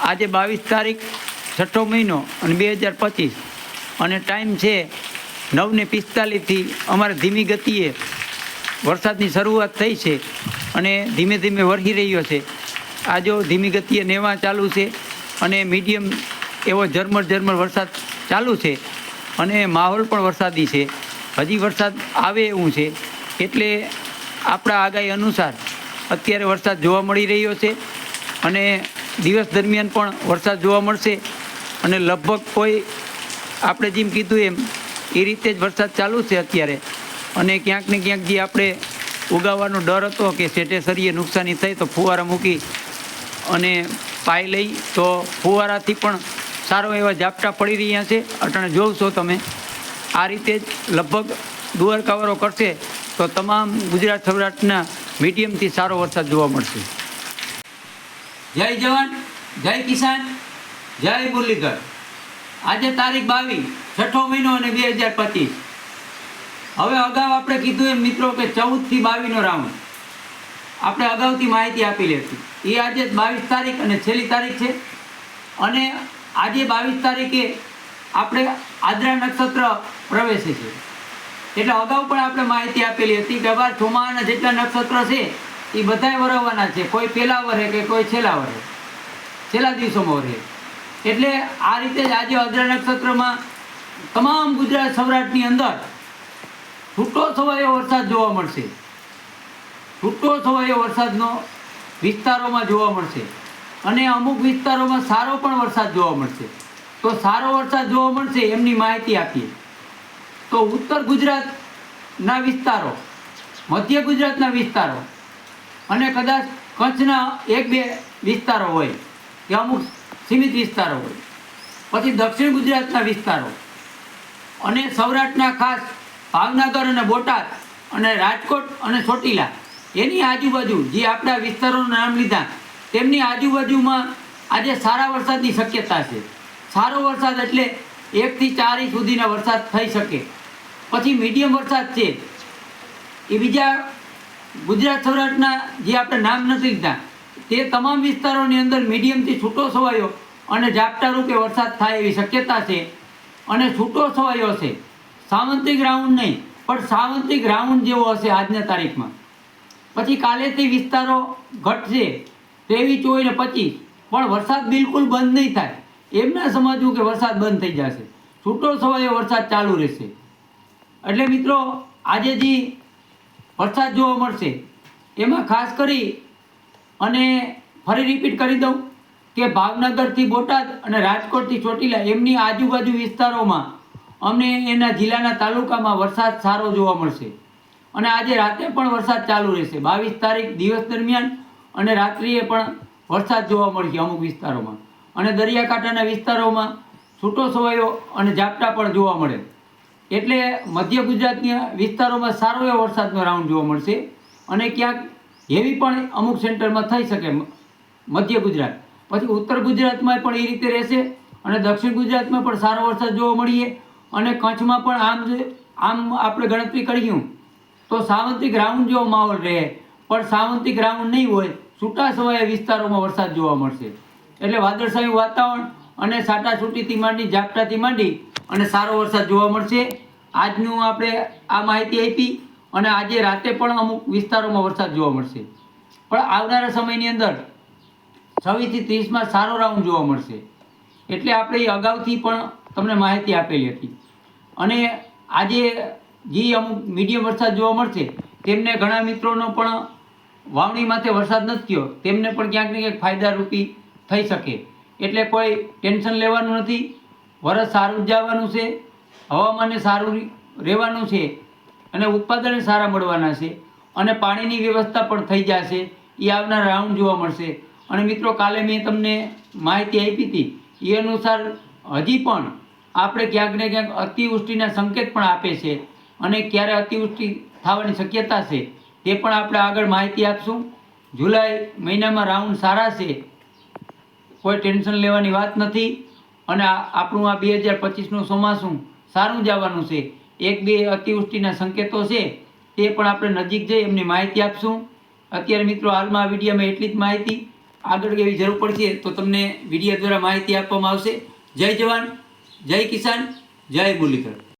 આજે બાવીસ તારીખ, છઠ્ઠો મહિનો અને બે હજાર પચીસ. અને ટાઈમ છે નવને પિસ્તાલીસથી અમારે ધીમી ગતિએ વરસાદની શરૂઆત થઈ છે અને ધીમે ધીમે વરસી રહ્યો છે. આજો ધીમી ગતિએ નેવા ચાલુ છે અને મીડિયમ એવો ઝરમર ઝરમર વરસાદ ચાલુ છે અને માહોલ પણ વરસાદી છે. હજી વરસાદ આવે એવું છે એટલે આપણા આગાહી અનુસાર અત્યારે વરસાદ જોવા મળી રહ્યો છે અને દિવસ દરમિયાન પણ વરસાદ જોવા મળશે અને લગભગ કોઈ આપણે જેમ કીધું એમ, એ રીતે જ વરસાદ ચાલુ છે અત્યારે. અને ક્યાંક ને ક્યાંક જે આપણે ઉગાવવાનો ડર હતો કે શેઠે સરીએ નુકસાની થઈ તો ફુવારા મૂકી અને પાઈ લઈ, તો ફુવારાથી પણ સારો એવા ઝાપટા પડી રહ્યા છે. અટાણે જોવ છો તમે, આ રીતે જ લગભગ દુવાર કરશે તો તમામ ગુજરાત સૌરાષ્ટ્રના મીડિયમથી સારો વરસાદ જોવા મળશે. જય જવાન, જય કિસાન, જય મુરલીધર. આજે તારીખ બાવીસ, છઠ્ઠો મહિનો અને બે હજાર પચીસ. હવે અગાઉ આપણે કીધું એમ મિત્રો કે ચૌદથી બાવીસનો રાઉન્ડ. આપણે અગાઉથી માહિતી આપેલી હતી એ આજે બાવીસ તારીખ અને છેલ્લી તારીખ છે. અને આજે બાવીસ તારીખે આપણે આદ્રા નક્ષત્ર પ્રવેશે છે. એટલે અગાઉ પણ આપણે માહિતી આપેલી હતી કે બાર ચોમાના જેટલા નક્ષત્ર છે એ બધાય વરવવાના છે. કોઈ પહેલા વરે કે કોઈ છેલ્લા વરે છેલ્લા દિવસોમાં વરે એટલે આ રીતે જ આજે અદ્રા નક્ષત્રમાં તમામ ગુજરાત સૌરાષ્ટ્રની અંદર છૂટો છવાયો વરસાદ જોવા મળશે. છૂટો છવાયો વરસાદનો વિસ્તારોમાં જોવા મળશે. અને અમુક વિસ્તારોમાં સારો પણ વરસાદ જોવા મળશે. તો સારો વરસાદ જોવા મળશે એમની માહિતી આપીએ. તો ઉત્તર ગુજરાતના વિસ્તારો, મધ્ય ગુજરાતના વિસ્તારો અને કદાચ કચ્છના એક બે વિસ્તારો હોય કે અમુક સીમિત વિસ્તારો હોય. પછી દક્ષિણ ગુજરાતના વિસ્તારો. અને સૌરાષ્ટ્રના ખાસ ભાવનગર અને બોટાદ અને રાજકોટ અને ચોટીલા એની આજુબાજુ જે આપણા વિસ્તારોનું નામ લીધા તેમની આજુબાજુમાં આજે સારા વરસાદની શક્યતા છે. સારો વરસાદ એટલે એકથી ચાર ઇંચ સુધીના વરસાદ થઈ શકે. પછી મીડિયમ વરસાદ છે. એ બીજા ગુજરાત સૌરાષ્ટ્રના જે આપણે નામ નથી લીધા, તે તમામ વિસ્તારોની અંદર મીડિયમથી છૂટો છવાયો અને ઝાપટા રૂપે વરસાદ થાય એવી શક્યતા છે. અને છૂટો છવાયો છે સાવંતિક રાઉન્ડ નહીં, પણ સાવંતિક રાઉન્ડ જેવો હશે આજના તારીખમાં. પછી કાલેથી વિસ્તારો ઘટશે ત્રેવીસ ચોવીસ ને પચીસ, પણ વરસાદ બિલકુલ બંધ નહીં થાય. એમ ના સમજવું કે વરસાદ બંધ થઈ જશે. છૂટો છવાયો વરસાદ ચાલુ રહેશે. એટલે મિત્રો, આજે જે વરસાદ જોવા મળશે. એમાં ખાસ કરી અને ફરી રિપીટ કરી દઉં કે ભાવનગરથી બોટાદ અને રાજકોટથી ચોટીલા એમની આજુબાજુ વિસ્તારોમાં અમને એના જિલ્લાના તાલુકામાં વરસાદ સારો જોવા મળશે. અને આજે રાતે પણ વરસાદ ચાલુ રહેશે. બાવીસ તારીખ દિવસ દરમિયાન અને રાત્રિએ પણ વરસાદ જોવા મળશે અમુક વિસ્તારોમાં. અને દરિયાકાંઠાના વિસ્તારોમાં છૂટો છવાયો અને ઝાપટા પણ જોવા મળે. એટલે મધ્ય ગુજરાતની વિસ્તારોમાં સારો એવો વરસાદનો રાઉન્ડ જોવા મળશે. અને ક્યાંક હેવી પણ અમુક સેન્ટરમાં થઈ શકે મધ્ય ગુજરાત. પછી ઉત્તર ગુજરાતમાં પણ એ રીતે રહેશે અને દક્ષિણ ગુજરાતમાં પણ સારો વરસાદ જોવા મળીએ. અને કચ્છમાં પણ આમ આમ આપણે ગણતરી કરીશું તો સાવંતિક રાઉન્ડ જેવો માહોલ રહે, પણ સાવંતિક રાઉન્ડ નહીં હોય છૂટા છવાયા વિસ્તારોમાં વરસાદ જોવા મળશે. એટલે વાદળછાયું વાતાવરણ અને છાટાછૂટીથી માંડી, ઝાપટાથી માંડી અને સારો વરસાદ જોવા મળશે. આજનું આપણે આ માહિતી આપી અને આજે રાતે પણ અમુક વિસ્તારોમાં વરસાદ જોવા મળશે. પણ આવનારા સમયની અંદર છવ્વીસથી ત્રીસમાં સારો રાઉન્ડ જોવા મળશે. એટલે આપણે અગાઉથી પણ તમને માહિતી આપેલી હતી. અને આજે જે અમુક મીડિયમ વરસાદ જોવા મળશે, તેમને ઘણા મિત્રોનો પણ વાવણી માથે વરસાદ નથી થયો. તેમને પણ ક્યાંક ને ક્યાંક ફાયદારૂપી થઈ શકે. એટલે કોઈ ટેન્શન લેવાનું નથી. વરસ સારું જવાનું છે. હવામાનને સારું રહેવાનું છે. અને ઉત્પાદન સારા મળવાના છે. અને પાણીની વ્યવસ્થા પણ થઈ જશે. એ આવનાર રાઉન્ડ જોવા મળશે. અને મિત્રો, કાલે મેં તમને માહિતી આપી હતી. એ અનુસાર હજી પણ આપણે ક્યાંક ને ક્યાંક અતિવૃષ્ટિના સંકેત પણ આપે છે. અને ક્યારે અતિવૃષ્ટિ થવાની શક્યતા છે, તે પણ આપણે આગળ માહિતી આપશું. જુલાઈ મહિનામાં રાઉન્ડ સારા છે. કોઈ ટેન્શન લેવાની વાત નથી. અને આપણું આ બે હજાર પચીસનું ચોમાસું સારું જવાનું છે. એક બે અતિવૃષ્ટિના સંકેતો છે, તે પણ આપણે નજીક જઈ એમની માહિતી આપશું. અત્યારે મિત્રો હાલમાં આ વિડીયોમાં એટલી જ માહિતી. આગળ એવી જરૂર પડશે તો તમને વીડિયો દ્વારા માહિતી આપવામાં આવશે. જય જવાન, જય કિસાન, જય મુરલીધર.